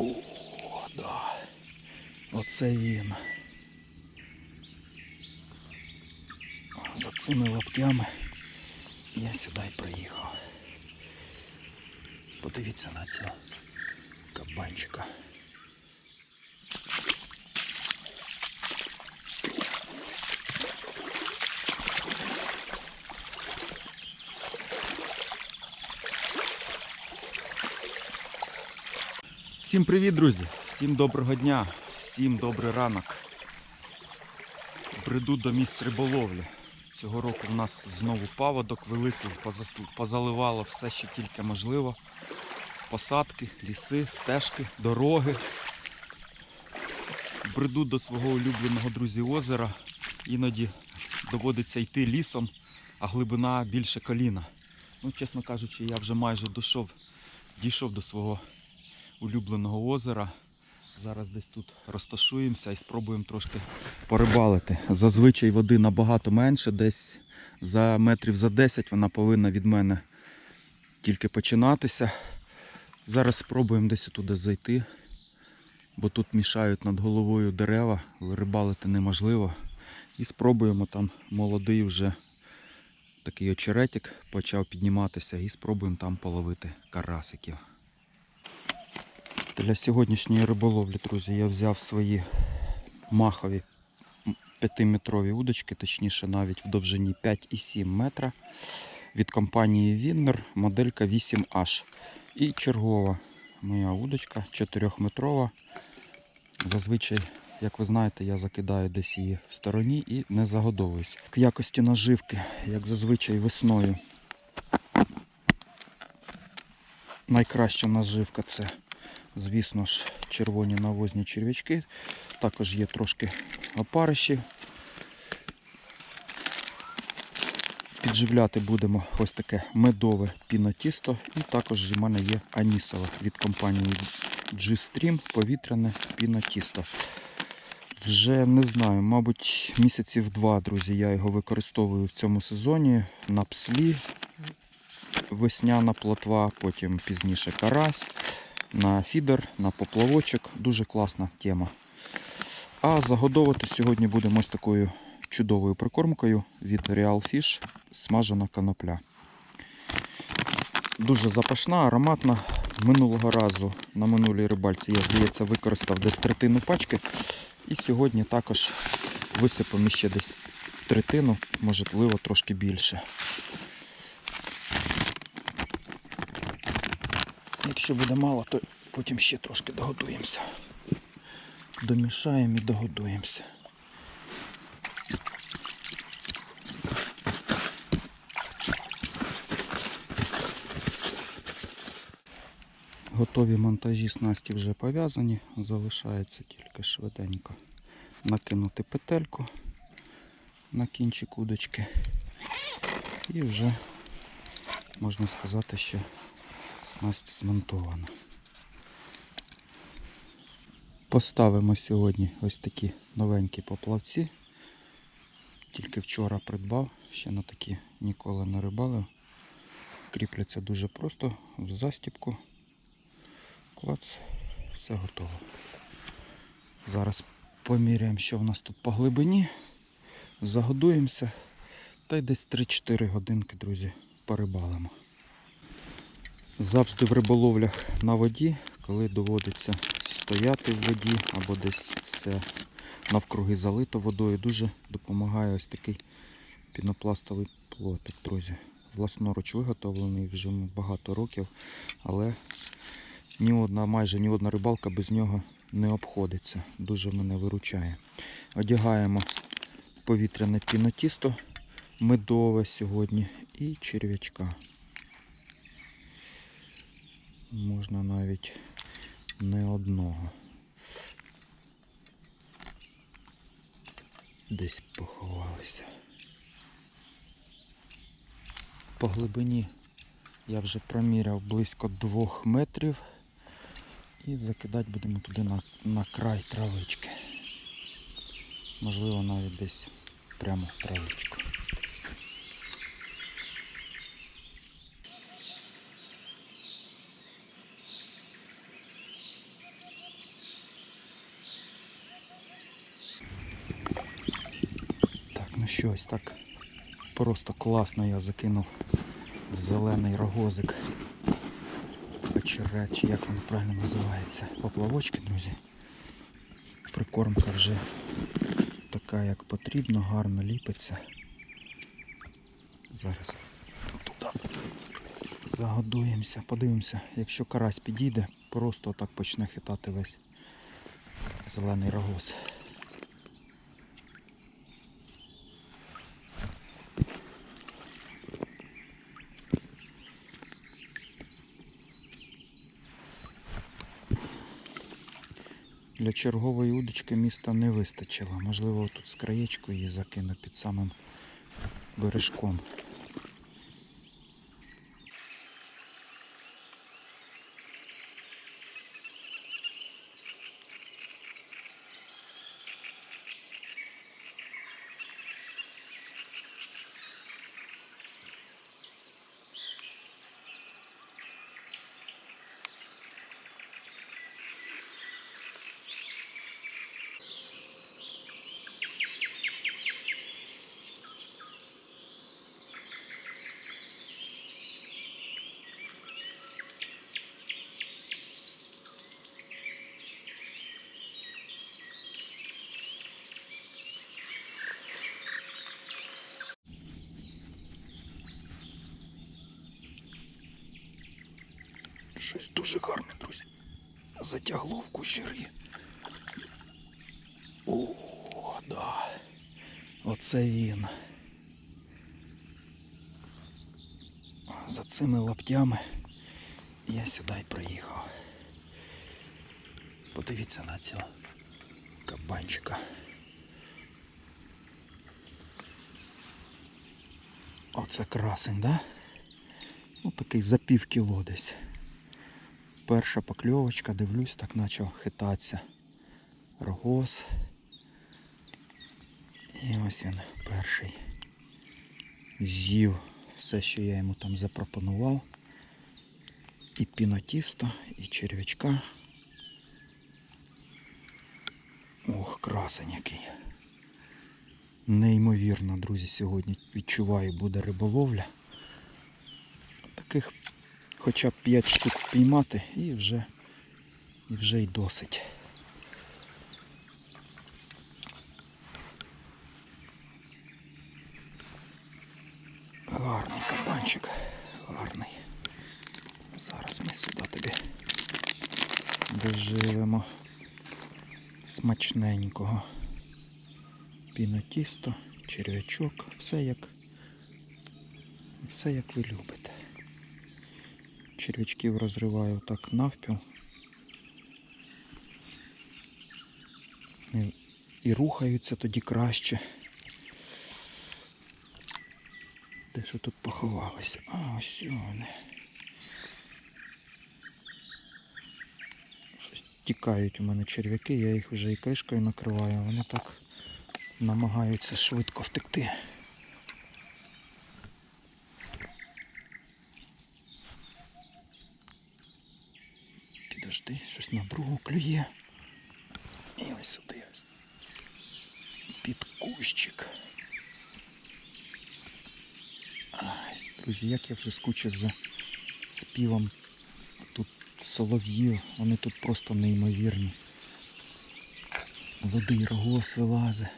О, да. Оце він. За цими лаптями я сюди й приїхав. Подивіться на цього кабанчика. Всім привіт, друзі! Всім доброго дня, всім добрий ранок. Бреду до місць риболовлі. Цього року в нас знову паводок великий, позаливало все, що тільки можливо. Посадки, ліси, стежки, дороги. Бреду до свого улюбленого друзі озера. Іноді доводиться йти лісом, а глибина більше коліна. Ну, чесно кажучи, я вже майже дійшов, дійшов до свого улюбленого озера. Зараз десь тут розташуємося і спробуємо трошки порибалити. Зазвичай води набагато менше, десь за метрів за 10 вона повинна від мене тільки починатися. Зараз спробуємо десь туди зайти, бо тут мішають над головою дерева, рибалити неможливо. І спробуємо там молодий вже такий очеретик почав підніматися і спробуємо там половити карасиків. Для сьогоднішньої риболовлі, друзі, я взяв свої махові 5-метрові удочки, точніше навіть в довжині 5,7 метра від компанії Віннер, моделька 8H. І чергова моя удочка 4-метрова. Зазвичай, як ви знаєте, я закидаю десь її в стороні і не загодовуюсь. В якості наживки, як зазвичай весною. Найкраща наживка це Звісно ж, червоні навозні черв'ячки. Також є трошки опариші. Підживляти будемо ось таке медове пінотісто. І також в мене є анісове від компанії G-Stream повітряне пінотісто. Вже не знаю, мабуть, місяців два, друзі, я його використовую в цьому сезоні на пслі. Весняна плотва, потім пізніше карась на фідер, на поплавочок. Дуже класна тема. А загодовувати сьогодні будемо ось такою чудовою прикормкою від Real Fish смажена конопля. Дуже запашна, ароматна. Минулого разу на минулій рибальці я, здається, використав десь третину пачки. І сьогодні також висипемо ще десь третину, можливо, трошки більше. Якщо буде мало, то потім ще трошки догодуємося. Домішаємо і догодуємося. Готові монтажі снасті вже пов'язані, залишається тільки швиденько накинути петельку на кінчик удочки і вже можна сказати, що снасть змонтована. Поставимо сьогодні ось такі новенькі поплавці. Тільки вчора придбав, ще на такі ніколи не рибалив. Кріпляться дуже просто в застіпку. Клац, все готово. Зараз поміряємо, що в нас тут по глибині. Загодуємося та й десь 3-4 годинки, друзі, порибалимо. Завжди в риболовлях на воді, коли доводиться стояти в воді або десь все навкруги залито водою, дуже допомагає ось такий пінопластовий плотик, друзі. Власноруч виготовлений вже багато років, але ні одна, майже ні одна рибалка без нього не обходиться. Дуже мене виручає. Одягаємо повітряне пінотісто медове сьогодні і черв'ячка. Можна навіть не одного. Десь поховалися. По глибині я вже проміряв близько двох метрів і закидати будемо туди на, на край травички. Можливо навіть десь прямо в травичку. Що ось так просто класно я закинув зелений рогозик. Печере, чи як воно правильно називається. Поплавочки, друзі. Прикормка вже така, як потрібно, гарно ліпиться. Зараз туди загодуємося, подивимося, якщо карась підійде, просто так почне хитати весь зелений рогоз. Для чергової удочки міста не вистачило. Можливо, тут з краєчкою її закину під самим бережком. Щось дуже гарне, друзі. Затягло в кущері. О, да. Оце він. За цими лаптями я сюди й приїхав. Подивіться на цього кабанчика. Оце красень, да? Ну такий за пів кіло десь. Перша покльовочка, дивлюсь, так почав хитатися. Рогоз. І ось він перший. З'їв все, що я йому там запропонував. І пінотісто, і черв'ячка. Ох, красень який. Неймовірно, друзі, сьогодні відчуваю, буде риболовля. Таких хоча б 5 штук піймати і вже, і вже й досить. Гарний кабанчик, гарний. Зараз ми сюди тобі доживемо смачненького. Пінотісто, черв'ячок, все як, все як ви любите. Черв'ячків розриваю так навпіл. І, рухаються тоді краще. Де що тут поховалися? А, ось вони. Щось тікають у мене черв'яки, я їх вже і кришкою накриваю, вони так намагаються швидко втекти. Підожди, щось на другу клює. І ось сюди ось. Під кущик. Ай, друзі, як я вже скучив за співом тут солов'їв. Вони тут просто неймовірні. Молодий рогоз вилазе.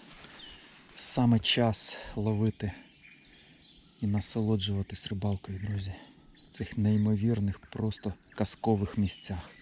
Саме час ловити і насолоджуватись рибалкою, друзі. В цих неймовірних, просто казкових місцях.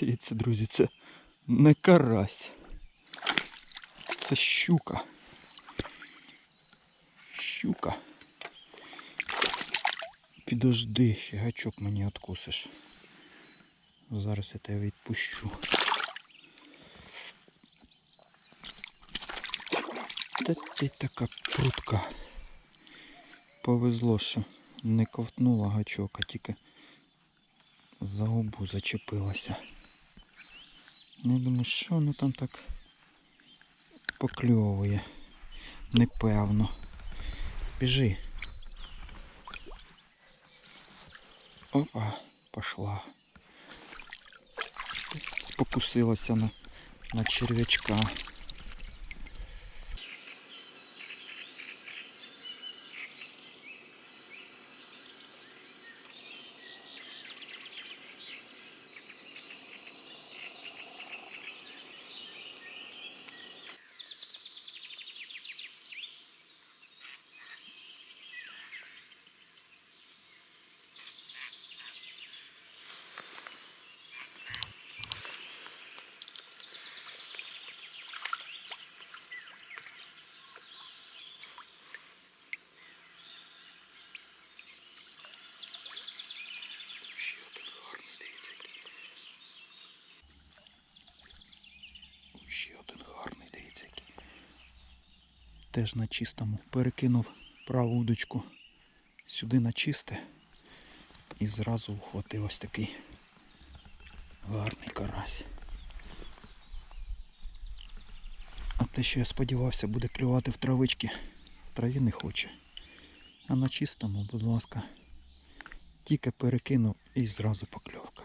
Дивіться, друзі, це не карась. Це щука. Щука. Підожди, ще гачок мені откусиш. Зараз я тебе відпущу. Та ти така прутка. Повезло, що не ковтнула гачок, а тільки за губу зачепилася. Ну, Я думаю, що воно там так покльовує. Непевно. Біжи. Опа, пошла. Спокусилася на, на черв'ячка. Ще один гарний, дивіться. який. Ще один гарний, дивіться. який. Теж на чистому. Перекинув праву удочку сюди на чисте. І зразу ухватив ось такий гарний карась. А те, що я сподівався, буде клювати в травички, траві не хоче. А на чистому, будь ласка, тільки перекинув і зразу покльовка.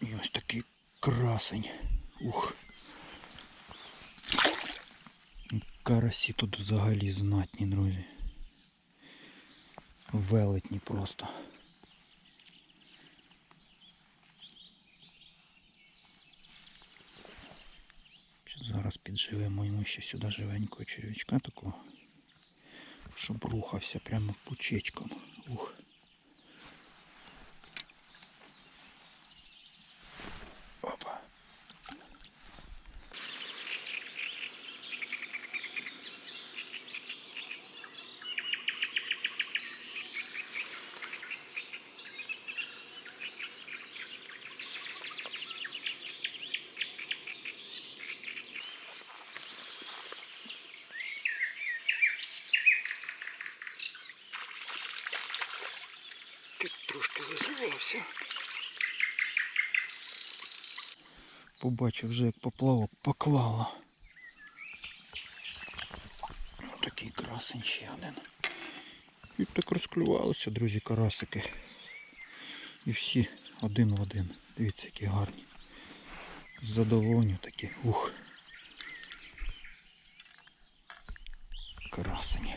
І ось такий красень. Ух. Карасі тут взагалі знатні, друзі. Велетні просто. Зараз підживемо йому ще сюди живенького черв'ячка такого, щоб рухався прямо пучечком. Ух. Тут трошки засувався. Побачив вже, як поплавок поклала. Ось Такий красень ще один. І так розклювалися, друзі, карасики. І всі один в один. Дивіться, які гарні. З такі. Ух. Красені.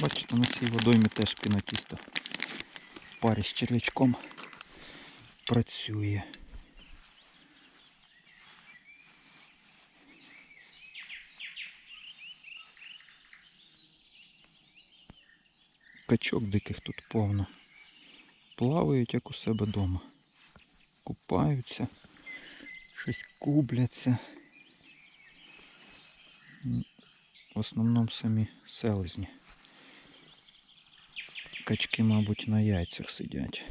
Бачите, на цій водоймі теж пінатісто в парі з черв'ячком працює. Качок диких тут повно. Плавають, як у себе вдома. Купаються, щось кубляться. В основному самі селезні. Качки, мабуть, на яйцях сидять.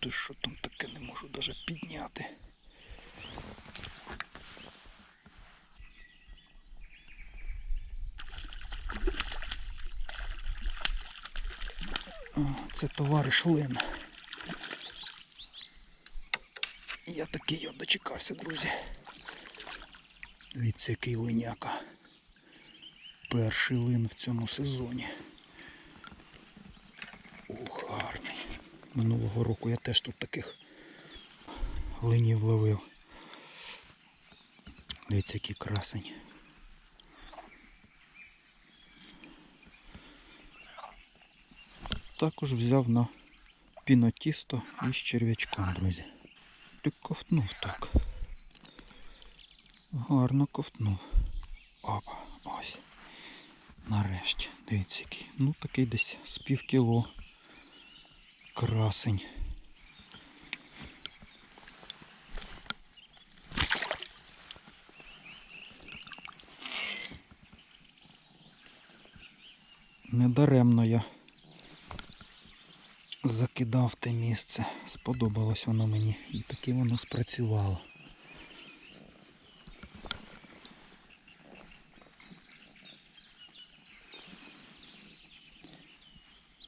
То що там таке не можу навіть підняти. Це товариш Лен. Я такий от дочекався, друзі. Дивіться, який линяка. Перший лин в цьому сезоні. Ух, гарний. Минулого року я теж тут таких линів ловив. Дивіться, який красень. Також взяв на пінотісто із черв'ячком, друзі. Ти ковтнув так. Гарно ковтнув. Опа, ось. Нарешті. Дивіться який. Ну такий десь з пів кіло. Красень. Недаремно я закидав те місце. Сподобалось воно мені і таки воно спрацювало.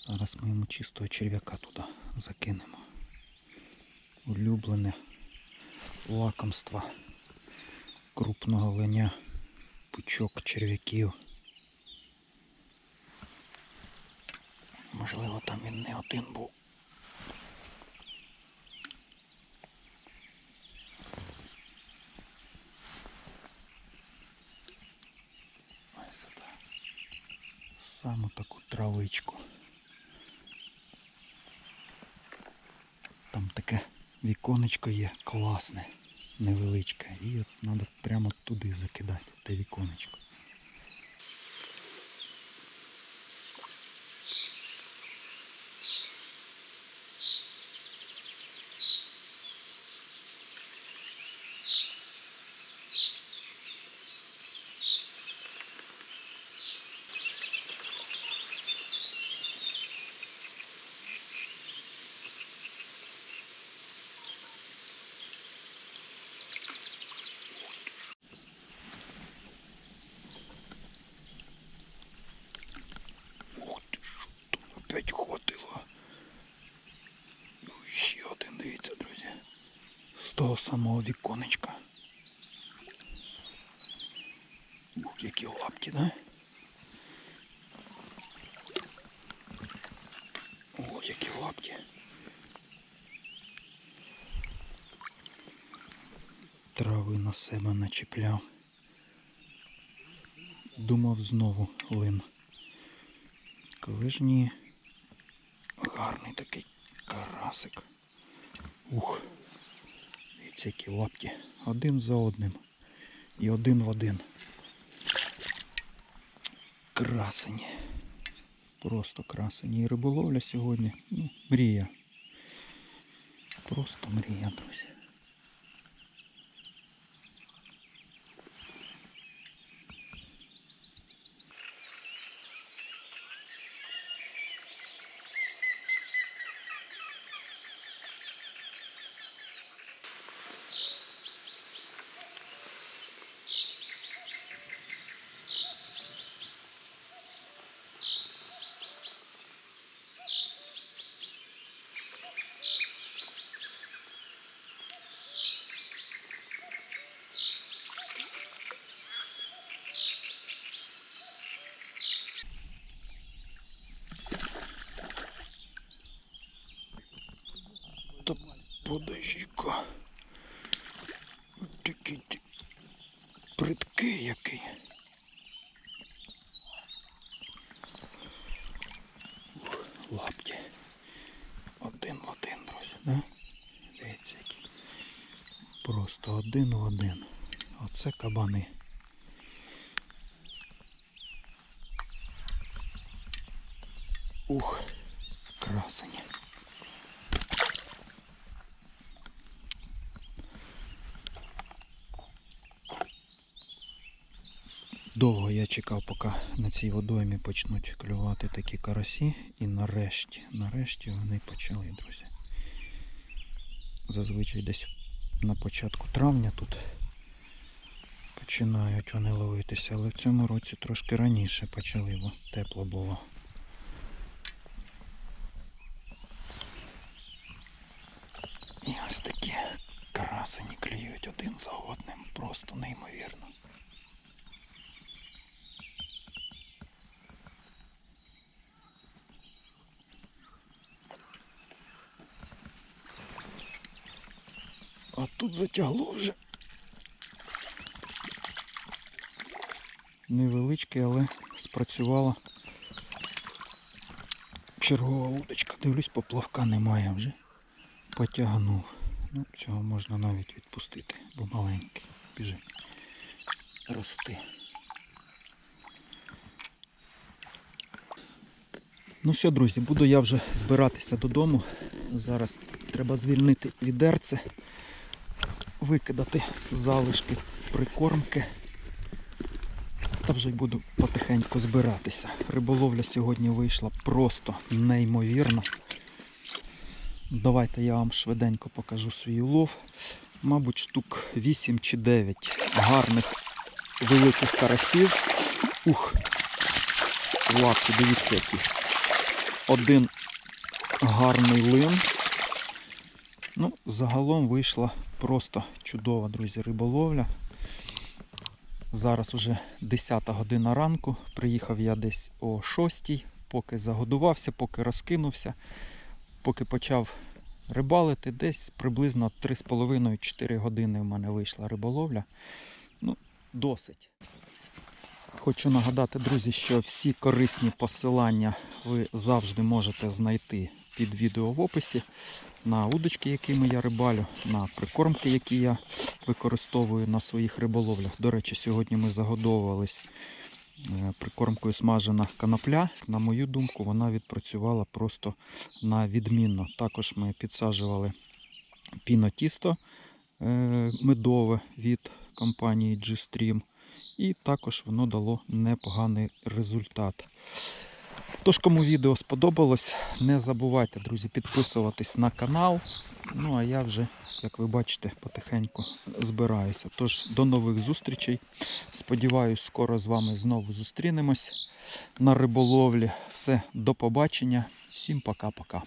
Зараз ми йому чистого черв'яка. Улюблене лакомство крупного леня, пучок черв'яків. Можливо, там він не один був. Ось сюди. Саме таку травичку. Там таке віконечко є класне, невеличке. І от треба прямо туди закидати, те віконечко. Ух ти що там опять хватило. Ну, і ще один, дивіться, друзі. З того самого віконечка. Ух, які лапті, да? Ох, які лапті. Трави на себе начіпляв. Думав знову лин. Коли ж ні. Гарний такий карасик. Ух. Дивіться, які лапті. Один за одним. І один в один. Красень. Просто красень. І риболовля сьогодні. Ну, мрія. Просто мрія, друзі. Та подожди-ка. Такий ти придкий який. Лапті. Один в один, друзі, да? Дивіться який. Просто один в один. Оце кабани. Ух, красені. Довго я чекав, поки на цій водоймі почнуть клювати такі карасі. І нарешті, нарешті вони почали, друзі. Зазвичай десь на початку травня тут починають вони ловитися, але в цьому році трошки раніше почали, бо тепло було. І ось такі карасі. красені клюють один за одним. Просто неймовірно. А тут затягло вже. Невеличкий, але спрацювала чергова удочка. Дивлюсь, поплавка немає вже. Потягнув. Ну, цього можна навіть відпустити, бо маленький. Біжи. Рости. Ну що, друзі, буду я вже збиратися додому. Зараз треба звільнити відерце, викидати залишки прикормки. Та вже й буду потихеньку збиратися. Риболовля сьогодні вийшла просто неймовірно. Давайте я вам швиденько покажу свій улов. Мабуть, штук 8 чи 9 гарних великих карасів. Ух! Лапки, дивіться які. Один гарний лин. Ну, загалом вийшла просто чудова, друзі, риболовля. Зараз уже 10 година ранку. Приїхав я десь о 6, поки загодувався, поки розкинувся, поки почав рибалити, десь приблизно 3,5-4 години в мене вийшла риболовля. Ну, досить. Хочу нагадати, друзі, що всі корисні посилання ви завжди можете знайти під відео в описі на удочки, якими я рибалю, на прикормки, які я використовую на своїх риболовлях. До речі, сьогодні ми загодовувались е, прикормкою смажена канапля. На мою думку, вона відпрацювала просто на відмінно. Також ми підсаджували пінотісто е, медове від компанії G-Stream. І також воно дало непоганий результат. Тож, кому відео сподобалось, не забувайте, друзі, підписуватись на канал. Ну а я вже, як ви бачите, потихеньку збираюся. Тож до нових зустрічей. Сподіваюсь, скоро з вами знову зустрінемось на риболовлі. Все, до побачення. Всім пока-пока.